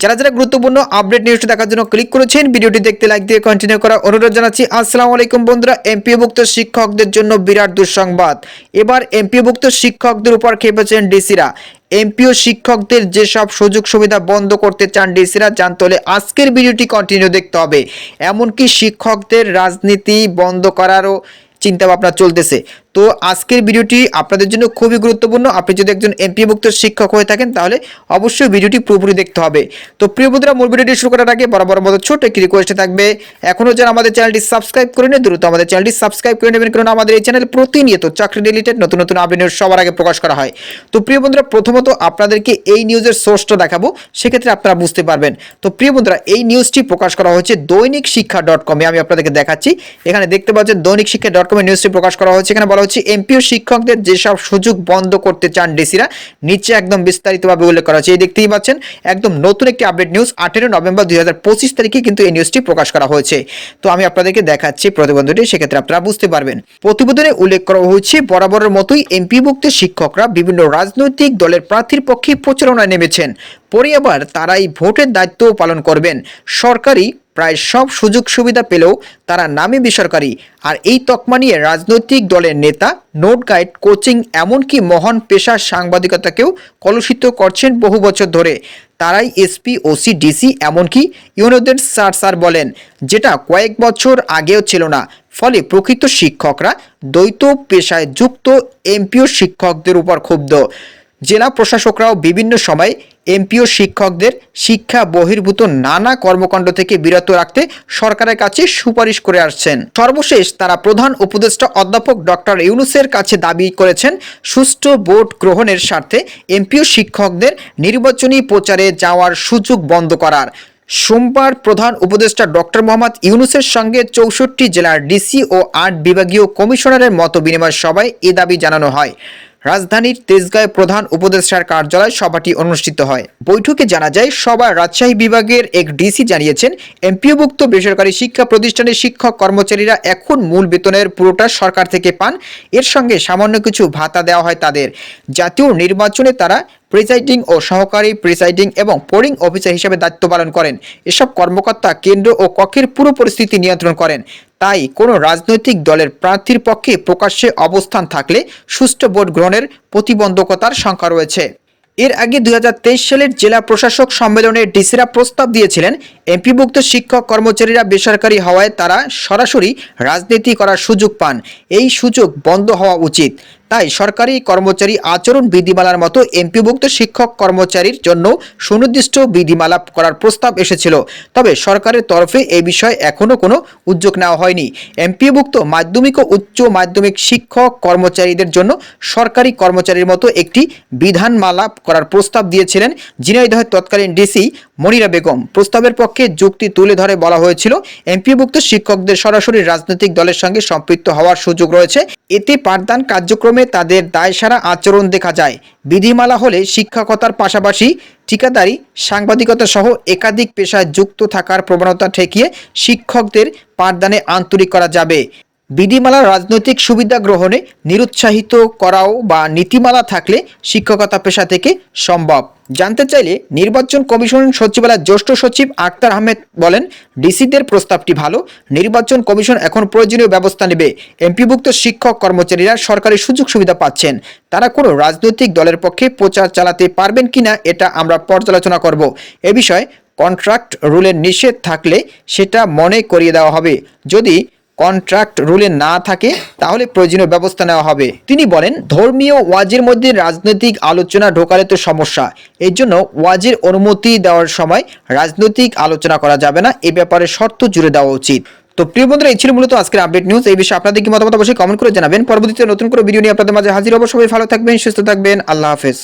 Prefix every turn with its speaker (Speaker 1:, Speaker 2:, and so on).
Speaker 1: যারা যারা গুরুত্বপূর্ণ আপডেট নিউজটি দেখার জন্য ক্লিক করেছেন, ভিডিওটি দেখতে লাইক দিয়ে কন্টিনিউ করার অনুরোধ জানাচ্ছি। আসসালামু আলাইকুম বন্ধুরা এমপিওভুক্ত শিক্ষকদের জন্য বিরাট দুঃসংবাদ। এবার এমপিওভুক্ত শিক্ষকদের উপর খেপেছেন ডিসিরা। এমপিও শিক্ষকদের যেসব সুযোগ সুবিধা বন্ধ করতে চান ডিসিরা, জানতে হলে আজকের ভিডিওটি কন্টিনিউ দেখতে হবে। এমনকি শিক্ষকদের রাজনীতি বন্ধ করারও চিন্তা ভাবনা চলতেছে। তো আজকের ভিডিওটি আপনাদের জন্য খুবই গুরুত্বপূর্ণ। আপনি যদি একজন এমপিভুক্ত শিক্ষক হয়ে থাকেন, তাহলে অবশ্যই ভিডিওটি পুরোপুরি দেখতে হবে। তো প্রিয় বন্ধুরা, মূল ভিডিওটি শুরু করার আগে বরাবর মতো ছোট একটি রিকোয়েস্ট থাকবে। এখনও যারা আমাদের চ্যানেলটি সাবস্ক্রাইব করে নেন দ্রুত আমাদের চ্যানেলটি সাবস্ক্রাইব করে নেবেন। কারণ আমাদের এই চ্যানেল প্রতিনিয়ত চাকরি রিলেটেড নতুন নতুন আপডেট সবার আগে প্রকাশ করা হয়। তো প্রিয় বন্ধুরা, প্রথমত আপনাদেরকে এই নিউজের সোর্সটা দেখাবো। সেক্ষেত্রে আপনারা বুঝতে পারবেন। তো প্রিয় বন্ধুরা, এই নিউজটি প্রকাশ করা হয়েছে দৈনিক শিক্ষা ডট কমে আমি আপনাদেরকে দেখাচ্ছি। এখানে দেখতে পাচ্ছেন দৈনিক শিক্ষা ডট কমে নিউজটি প্রকাশ করা হয়েছে। এখানে বলা হচ্ছে এমপিও শিক্ষকদের যেসব সুযোগ বন্ধ করতে চান ডিসিরা, নিচে একদম বিস্তারিতভাবে উল্লেখ করা হয়েছে এই দেখতেই পাচ্ছেন, একদম নতুন একটি আপডেট নিউজ, আঠেরো নভেম্বর দুই হাজার পঁচিশ তারিখে কিন্তু এই নিউজটি প্রকাশ করা হয়েছে। তো আমি আপনাদেরকে দেখাচ্ছি প্রতিবেদনটি, সেক্ষেত্রে আপনারা বুঝতে পারবেন। প্রতিবেদনে উল্লেখ করা হয়েছে, বরাবরের মতোই এমপিভুক্ত শিক্ষকরা বিভিন্ন রাজনৈতিক দলের প্রার্থীর পক্ষে প্রচারণায় নেমেছেন। পরে আবার তারাই ভোটের দায়িত্ব পালন করবেন। সরকারি প্রায় সব সুযোগ সুবিধা পেলেও তারা নামে বেসরকারি। আর এই তকমা নিয়ে রাজনৈতিক দলের নেতা, নোট গাইড, কোচিং এমনকি মহান পেশার সাংবাদিকতাকেও কলুষিত করছেন বহু বছর ধরে। তারাই এসপি, ওসি, ডিসি এমনকি ইউনোদের স্যার স্যার বলেন, যেটা কয়েক বছর আগেও ছিল না। ফলে প্রকৃত শিক্ষকরা দ্বৈত পেশায় যুক্ত এমপিও শিক্ষকদের উপর ক্ষুব্ধ। জেলা প্রশাসকরাও বিভিন্ন সময় এমপিও শিক্ষকদের শিক্ষা বহির্ভূত নানা কর্মকাণ্ড থেকে বিরত রাখতে সরকারের কাছে সুপারিশ করে আসছেন। সর্বশেষ তারা প্রধান উপদেষ্টা অধ্যাপক ডক্টর ইউনুসের কাছে দাবি করেছেন, সুষ্ঠু ভোট গ্রহণের স্বার্থে এমপিও শিক্ষকদের নির্বাচনী প্রচারে যাওয়ার সুযোগ বন্ধ করার। সোমবার প্রধান উপদেষ্টা ডক্টর মোহাম্মদ ইউনুসের সঙ্গে চৌষট্টি জেলার ডিসি ও আট বিভাগীয় কমিশনারের মতো বিনিময় সভায় এ দাবি জানানো হয়। রাজধানীর তেজগাঁয় প্রধান উপদেষ্টার কার্যালয় সভাটি অনুষ্ঠিত হয়। বৈঠকে জানা যায় সবার রাজশাহী বিভাগের এক ডিসি জানিয়েছেন, এমপিওভুক্ত বেসরকারি শিক্ষা প্রতিষ্ঠানের শিক্ষক কর্মচারীরা এখন মূল বেতনের পুরোটা সরকার থেকে পান। এর সঙ্গে সামান্য কিছু ভাতা দেওয়া হয় তাদের। জাতীয় নির্বাচনে তারা প্রিসাইডিং ও সহকারী প্রিসাইডিং এবং পোলিং অফিসার হিসেবে দায়িত্ব পালন করেন। এসব কর্মকর্তা কেন্দ্র ও কক্ষের পুরো পরিস্থিতি নিয়ন্ত্রণ করেন। তাই কোনো রাজনৈতিক দলের প্রার্থীর পক্ষে প্রকাশ্যে অবস্থান থাকলে সুষ্ঠু ভোট গ্রহণের প্রতিবন্ধকতার সংখ্যা রয়েছে। এর আগে দুই হাজার তেইশ সালের জেলা প্রশাসক সম্মেলনে ডিসিরা প্রস্তাব দিয়েছিলেন, এমপিভুক্ত শিক্ষক কর্মচারীরা বেসরকারি হওয়ায় তারা সরাসরি রাজনীতি করার সুযোগ পান। এই সুযোগ বন্ধ হওয়া উচিত। তাই সরকারি কর্মচারী আচরণ বিধিমালার মতো এমপিভুক্ত শিক্ষক কর্মচারীর জন্য সুনির্দিষ্ট বিধিমালা করার প্রস্তাব এসেছিল। তবে সরকারের তরফে এই বিষয়ে এখনও কোনো উদ্যোগ নেওয়া হয়নি। এমপিভুক্ত মাধ্যমিক ও উচ্চ মাধ্যমিক শিক্ষক কর্মচারীদের জন্য সরকারি কর্মচারীর মতো একটি বিধানমালা করার প্রস্তাব দিয়েছিলেন ঝিনাইদহের তৎকালীন ডিসি মনিরা বেগম। প্রস্তাবের পক্ষে যুক্তি তুলে ধরে বলা হয়েছিল, এমপিভুক্ত শিক্ষকদের সরাসরি রাজনৈতিক দলের সঙ্গে সম্পৃক্ত হওয়ার সুযোগ রয়েছে। এতে পাঠদান কার্যক্রমে তাদের দায়সারা আচরণ দেখা যায়। বিধিমালা হলে শিক্ষকতার পাশাপাশি ঠিকাদারি, সাংবাদিকতা সহ একাধিক পেশায় যুক্ত থাকার প্রবণতা ঠেকিয়ে শিক্ষকদের পাঠদানে আন্তরিক করা যাবে। বিধিমালা রাজনৈতিক সুবিধা গ্রহণে নিরুৎসাহিত করাও বা নীতিমালা থাকলে শিক্ষকতা পেশা থেকে সম্ভব। জানতে চাইলে নির্বাচন কমিশন সচিবালয়ের জ্যেষ্ঠ সচিব আক্তার আহমেদ বলেন, ডিসিদের প্রস্তাবটি ভালো, নির্বাচন কমিশন এখন প্রয়োজনীয় ব্যবস্থা নেবে। এমপিভুক্ত শিক্ষক কর্মচারীরা সরকারি সুযোগ সুবিধা পাচ্ছেন। তারা কোনো রাজনৈতিক দলের পক্ষে প্রচার চালাতে পারবেন কিনা এটা আমরা পর্যালোচনা করব। এ বিষয়ে কন্ট্রাক্ট রুলের নিষেধ থাকলে সেটা মনে করিয়ে দেওয়া হবে। যদি কন্ট্রাক্ট রুলে না থাকে, তাহলে প্রয়োজনীয় ব্যবস্থা নেওয়া হবে। তিনি বলেন, ধর্মীয় ওয়াজের মধ্যে রাজনৈতিক আলোচনা ঢোকালে তো সমস্যা। এই জন্য ওয়াজের অনুমতি দেওয়ার সময় রাজনৈতিক আলোচনা করা যাবে না। এ ব্যাপারে শর্ত জুড়ে দেওয়া উচিত। তো প্রিয় বন্ধুরা, এই ছিল মূলত আজকের আপডেট নিউজ। এই বিষয়ে আপনাদের কি মতামত অবশ্যই কমেন্ট করে জানাবেন। পরবর্তীতে নতুন করে ভিডিও নিয়ে আপনাদের মাঝে হাজির হব। সবাই ভালো থাকবেন, সুস্থ থাকবেন। আল্লাহ হাফেজ।